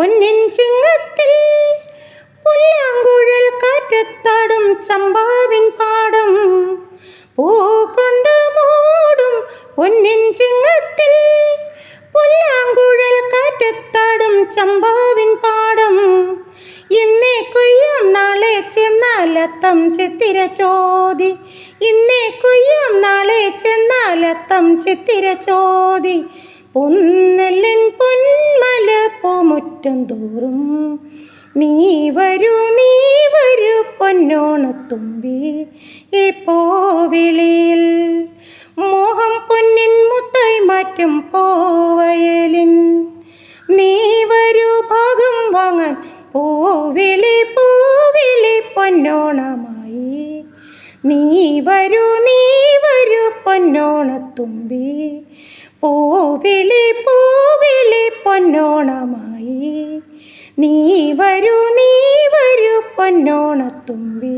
പൊന്നിൻ ചിങ്ങത്തിൽ പുല്ലാങ്കുഴൽ കാറ്റത്താടും ചമ്പാവിൻ പാടും. പൂ മൂടും പൊന്നിൻ ചിങ്ങത്തിൽ പുല്ലാങ്കുഴൽ കാറ്റത്താടും ചമ്പാവിൻ പാടും. ഇന്നേ കൊയ്യാം നാളെ ചെന്നാലത്തം ചിത്തിര ചോദി ഇന്നേ കൊയ്യാം നാളെ ചെന്നാലത്തം ചിത്തിര ചോതി. പൊന്മല പോമുറ്റം തോറും നീ വരൂ നീ വരൂ പൊന്നോണത്തുമ്പി ഈ പോവിളിയിൽ. മോഹം പൊന്നിൻ മുത്തായി മാറ്റും പോവയലിൻ. നീ വരൂ ഭാഗം വാങ്ങാൻ പൂവിളി പൂവിളി പൊന്നോണമായി. നീ വരൂ നീ വരൂ പൊന്നോണത്തുമ്പി പൂവിളി പൂവിളി പൊന്നോണമായി നീ വരൂ നീ വരൂ പൊന്നോണത്തുമ്പി